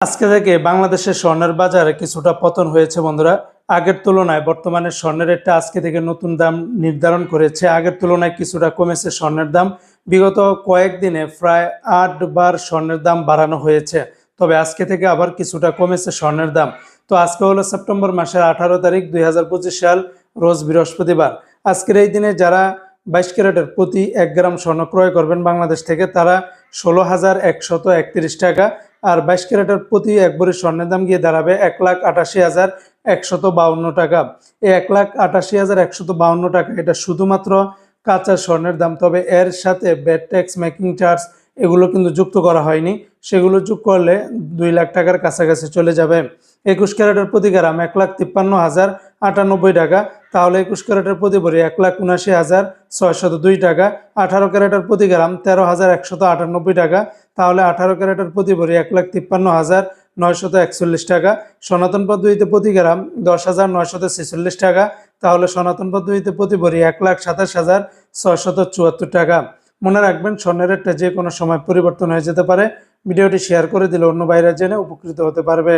আজকে থেকে বাংলাদেশের স্বর্ণের বাজারে কিছুটা পতন হয়েছে, বন্ধুরা। আগের তুলনায় বর্তমানে স্বর্ণের রেটটা আজকে থেকে নতুন দাম নির্ধারণ করেছে। আগের তুলনায় কিছুটা কমেছে স্বর্ণের দাম। বিগত কয়েকদিনে প্রায় আট বার স্বর্ণের দাম বাড়ানো হয়েছে। তবে আজকে থেকে আবার কিছুটা কমেছে স্বর্ণের দাম। তো আজকে হলো সেপ্টেম্বর মাসের আঠারো তারিখ, দুই হাজার পঁচিশ সাল, রোজ বৃহস্পতিবার। আজকের এই দিনে যারা বাইশ ক্যারেটের প্রতি এক গ্রাম স্বর্ণ ক্রয় করবেন বাংলাদেশ থেকে, তারা ষোলো হাজার একশত একত্রিশ টাকা আর বাইশ ক্যারেটের প্রতি এক ভরি স্বর্ণের দাম গিয়ে দাঁড়াবে এক লাখ আটাশি হাজার একশত বাউন্ন টাকা। এই এক লাখ আটাশি হাজার একশত বাউন্ন টাকা এটা শুধুমাত্র কাঁচা স্বর্ণের দাম, তবে এর সাথে ব্যাট ট্যাক্স, মেকিং চার্জ এগুলো কিন্তু যুক্ত করা হয়নি। সেগুলো যোগ করলে দুই লাখ টাকার কাছাকাছি চলে যাবে। একুশ ক্যারেটের প্রতি গ্রাম এক লাখ তিপ্পান্ন হাজার আটানব্বই টাকা, তাহলে একুশ ক্যারেটের প্রতি ভরি এক লাখ উনাশি হাজার ছয়শত দুই টাকা। আঠারো ক্যারেটের প্রতি গ্রাম তেরো হাজার একশত আটানব্বই টাকা তাহলে আঠারো ক্যারেটের প্রতি ভরি এক লাখ তিপ্পান্ন হাজার নয়শত একচল্লিশ টাকা। সনাতন পদ্ধতিতে প্রতি গ্রাম দশ হাজার নয়শত ছেচল্লিশ টাকা। তাহলে সনাতন পদ্ধতিতে প্রতি ভরি এক লাখ সাতাশ হাজার ছয়শত চুয়াত্তর টাকা। মনে রাখবেন, স্বর্ণের একটা যে কোনো সময় পরিবর্তন হয়ে যেতে পারে। ভিডিওটি শেয়ার করে দিলে অন্য বাইরে জেনে উপকৃত হতে পারবে।